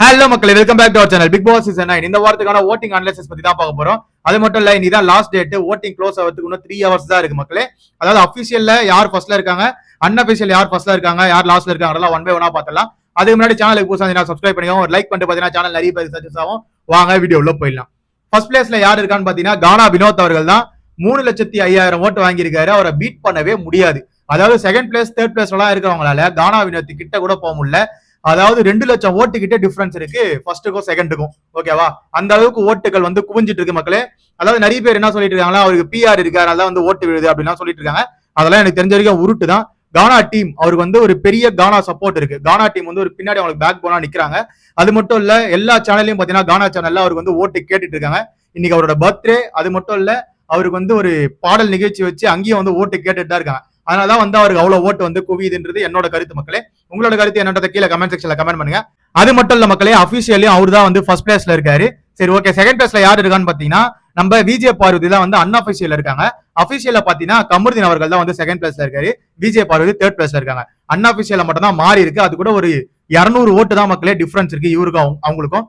Hello மக்களே welcome back to our channel Bigg Boss season nine இந்த வாரத்துக்கான voting analysis பத்தி தான் பார்க்க போறோம். அது மட்டும் இல்ல இனிதான் லாஸ்ட் டேட் ஓட்டிங் க்ளோஸ் ஆகிறதுக்கு இன்னும் த்ரீ ஹவர்ஸ் தான் இருக்கு மக்களே. அதாவது அபிஷியல்ல யார் ஃபர்ஸ்ட்ல இருக்காங்க? அன்அபிஷியல் யார் ஃபர்ஸ்ட்ல இருக்காங்க? யார் லாஸ்ட்ல இருக்காங்க ஒன் பை ஒன்னா பார்த்தலாம் அதுக்கு முன்னாடி சேனலுக்கு புதுசாக சப்ஸ்கிரைப் பண்ணிக்கோங்க. ஒரு லைக் பண்ணிட்டு பார்த்தீங்கன்னா சேனல் நிறைய பேர் சஜஸ் ஆகும். வாங்க வீடியோ உள்ள போயிடலாம். ஃபர்ஸ்ட் பிளேஸ்ல யார் இருக்கான்னு பாத்தீங்கன்னா கானா வினோத் அவர்கள் தான். மூணு லட்சத்தி ஐயாயிரம் ஓட்டு வாங்கியிருக்காரு. அவரை பீட் பண்ணவே முடியாது. அதாவது செகண்ட் பிளேஸ் தேர்ட் பிளேஸ்லாம் இருக்கிறவங்களால கானா வினோத் கிட்ட கூட போக முடியல. அதாவது ரெண்டு லட்சம் ஓட்டுக்கிட்டே டிஃபரன்ஸ் இருக்கு. ஃபர்ஸ்ட்டுக்கும் செகண்டுக்கும் ஓகேவா அந்த அளவுக்கு ஓட்டுகள் வந்து குவிஞ்சிட்டு இருக்கு மக்களே. அதாவது நிறைய பேர் என்ன சொல்லிட்டு இருக்காங்களா அவருக்கு பிஆர் இருக்கு அதனால வந்து ஓட்டு விழுது அப்படின்னா சொல்லிட்டு இருக்காங்க. அதெல்லாம் எனக்கு தெரிஞ்ச வரைக்கும் உருட்டு தான். கானா டீம் அவருக்கு வந்து ஒரு பெரிய கானா சப்போர்ட் இருக்கு. கானா டீம் வந்து ஒரு பின்னாடி அவங்களுக்கு பேக் போனா நிக்கிறாங்க. அது மட்டும் இல்ல எல்லா சேனல்லையும் பாத்தீங்கன்னா கானா சேனல்ல அவருக்கு வந்து ஓட்டு கேட்டுட்டு இருக்காங்க. இன்னைக்கு அவரோட பர்த்டே அது மட்டும் இல்ல அவருக்கு வந்து ஒரு பாடல் நிகழ்ச்சி வச்சு அங்கேயும் வந்து ஓட்டு கேட்டுட்டு தான் இருக்காங்க. அதனாலதான் வந்து அவருக்கு அவ்வளவு ஓட்டு வந்து குவியுதுன்றது என்னோட கருத்து மக்களே. உங்களோட கருத்து என்னன்றத கீழே கமெண்ட் செக்ஷன்ல கமெண்ட் பண்ணுங்க. அது மட்டும் இல்ல மக்களே அபிஷியலியும் அவர் தான் வந்து ஃபர்ஸ்ட் பிளேஸ்ல இருக்காரு. சரி ஓகே செகண்ட் பிளேஸ்ல யார் இருக்கான்னு பாத்தீங்கன்னா நம்ம விஜய் பார்வதி தான் வந்து அன்அபிஷியல் இருக்காங்க. அபிஷியல பாத்தீங்கன்னா கமருதீன் அவர்கள் தான் வந்து செகண்ட் பிளேஸ்ல இருக்காரு. விஜய் பார்வதி தேர்ட் பிளேஸ்ல இருக்காங்க. அன்அபிஷியல மட்டும் தான் மாறி இருக்கு. அது கூட ஒரு இருநூறு ஓட்டு தான் மக்களே டிஃபரன்ஸ் இருக்கு இவருக்கும் அவங்களுக்கும்.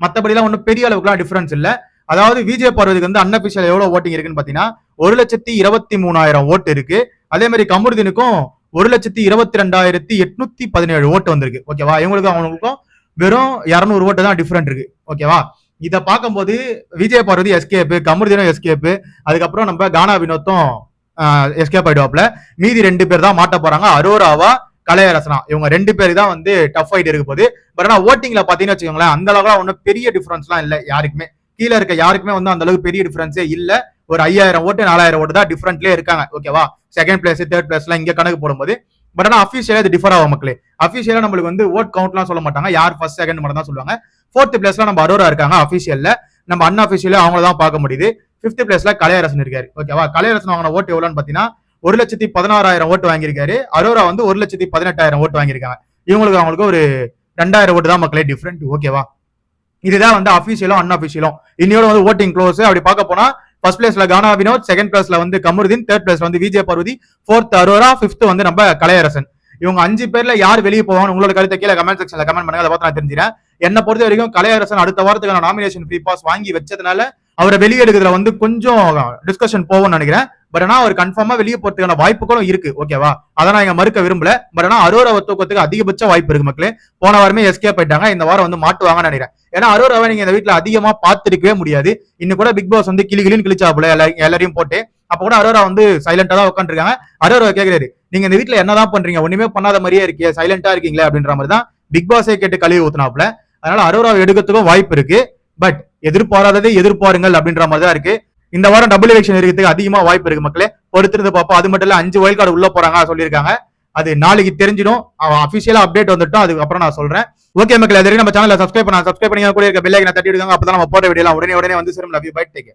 மற்றபடிலாம் ஒன்றும் பெரிய அளவுக்குலாம் டிஃபரன்ஸ் இல்ல. அதாவது விஜய் பார்வதிக்கு வந்து அன்அபிஷியல் எவ்வளவு ஓட்டிங் இருக்குன்னு பாத்தீங்கன்னா ஒரு லட்சத்தி இருபத்தி மூணாயிரம் ஓட்டு இருக்கு. அதே மாதிரி கமருதீனுக்கும் ஒரு லட்சத்தி இருபத்தி ரெண்டாயிரத்தி எட்நூத்தி பதினேழு ஓட்டு வந்திருக்கு. ஓகேவா இவங்களுக்கும் அவங்களுக்கும் வெறும் இரநூறு ஓட்டு தான் டிஃப்ரெண்ட் இருக்கு. ஓகேவா இதை பார்க்கும்போது விஜய் பார்வதி எஸ்கேப்பு கமருதீனும் எஸ்கேப்பு அதுக்கப்புறம் நம்ம கானா வினோத்தும் எஸ்கேப் ஆயிடுவாப்ல மீதி ரெண்டு பேர் தான் மாட்ட போறாங்க. அரோராவா கலையரசனா. இவங்க ரெண்டு பேர் தான் வந்து டஃப் ஆயிட்டு இருக்க போகுது பட் ஆனால் ஓட்டிங்ல பார்த்தீங்கன்னு வச்சுக்கோங்களேன் அந்த அளவுக்கு ஒன்றும் பெரிய டிஃபரன்ஸ்லாம் இல்லை யாருக்குமே. கீழே இருக்க யாருக்குமே வந்து அந்த அளவுக்கு பெரிய டிஃபரன்ஸே இல்லை. ஒரு ஐயாயிரம் ஓட்டு நாலாயிரம் ஓட்டு தான் டிஃபரெண்ட்லேயே இருக்காங்க. ஓகேவா செகண்ட் பிளேஸ் தேர்ட் பிளேஸ்லாம் இங்கே கணக்கு போடும்போது பட் ஆனால் அஃபீஷியலாக இது டிஃபர் ஆகும் மக்களே. அஃபீஷியலாக நம்மளுக்கு வந்து ஓட் கவுண்ட்லாம் சொல்ல மாட்டாங்க. யார் ஃபர்ஸ்ட் செகண்ட் மட்டும் தான் சொல்லுவாங்க. ஃபோர்த் பிளேஸ்ல நம்ம அரோரா இருக்காங்க அஃபிஷியல்ல நம்ம அன்அஃபிஷியலா அவங்கள தான் பார்க்க முடியுது. ஃபிஃப்த் பிளேஸ்ல கலையரசன் இருக்காரு. ஓகேவா கலையரசன் வாங்கின ஓட்டு எவ்வளோன்னு பார்த்தீங்கன்னா ஒரு லட்சத்தி பதினாறாயிரம் ஓட்டு வாங்கியிருக்காரு. அரோரா வந்து ஒரு லட்சத்தி பதினெட்டாயிரம் ஓட்டு வாங்கியிருக்காங்க. இவங்களுக்கு அவங்களுக்கு ஒரு ரெண்டாயிரம் ஓட்டு தான் மக்களே டிஃப்ரெண்ட் ஓகேவா இதுதான் வந்து அஃபிஷியலும் அன்அஃபிஷியலும் இன்னையோட வந்து ஓட்டிங் க்ளோஸ் அப்படி பார்க்க போனா ஃபர்ஸ்ட் பிளேஸ்ல கானா வினோத் செகண்ட் பிளேஸ்ல வந்து கமருதீன் தேர்ட் பிளேஸ்ல வந்து Vijay Paruvathi fourth Aurora fifth வந்து நம்ம கலையரசன். இவங்க அஞ்சு பேர்ல யார் வெளியே போவாங்க உங்களோட கருத்தை கீழே கமெண்ட் செக்ஷன்ல கமெண்ட் பண்ணுங்க. அதை பார்த்து நான் தெரிஞ்சுறேன் என்ன பொறுத்த வரைக்கும் கலையரசன் அடுத்த வாரத்துக்கான நாமினேஷன் ஃப்ரீ பாஸ் வாங்கி வச்சதுனால அவரை வெளியே எடுக்கிறதுல வந்து கொஞ்சம் டிஸ்கஷன் போகும்னு நினைக்கிறேன். பட் ஆனா அவர் கன்ஃபார்மா வெளியே போறதுக்கான வாய்ப்புகளும் இருக்கு. ஓகேவா அதை நான் எங்க மறுக்க விரும்பல. பட் ஆனா அரோரா தூக்கத்துக்கு அதிகபட்ச வாய்ப்பு இருக்கு மக்களே. போன வாரமே எஸ்கேப் ஆயிட்டாங்க இந்த வாரம் வந்து மாட்டுவாங்கன்னு நினைக்கிறேன். ஏன்னா அரோராவை நீங்க இந்த வீட்டுல அதிகமா பார்த்திருக்கவே முடியாது. இன்னும் கூட பிக் பாஸ் வந்து கிளி கிளின்னு கிழிச்சாப்புல எல்லா- எல்லாரையும் போட்டு. அப்ப கூட அரோரா வந்து சைலண்டா தான் உட்காந்துருக்காங்க அரோரா கேக்குறாரு நீங்க இந்த வீட்டுல என்னதான் பண்றீங்க? ஒண்ணுமே பண்ணாத மாதிரியே இருக்கே சைலண்டா இருக்கீங்களே? அப்படின்ற மாதிரி தான் பிக் பாஸே கேட்டு கழுவி ஊத்துனாப்புல. அதனால அரோராவை எடுக்கிறதுக்கும் வாய்ப்பு இருக்கு. பட் எதிர்பாராததை எதிர்பாருங்கள் அப்படின்ற மாதிரி தான் இருக்கு. இந்த வாரம் டபுள் எலெக்ஷன் இருக்கிறதுக்கு அதிகமா வாய்ப்பு இருக்கு மக்களே. பொறுத்திருந்து பார்ப்போம். அது மட்டும் இல்ல அஞ்சு வயல் கார்டு உள்ள போறாங்க சொல்லியிருக்காங்க. அது நாளைக்கு தெரிஞ்சிடும். அவன் அபிஷியலா அப்டேட் வந்துட்டோம் அதுக்கப்புறம் நான் சொல்றேன். ஓகே மக்கள் அது நம்ம சேனலை சப்ஸ்கிரைப் பண்ண சப்ஸ்கிரைப் பண்ணி கூட இருக்க பெல் ஐக்கனை தட்டி விடுங்க அப்பதான் நம்ம போட்ட வீடியோ உடனே உடனே வந்து சேரும். Love you bye take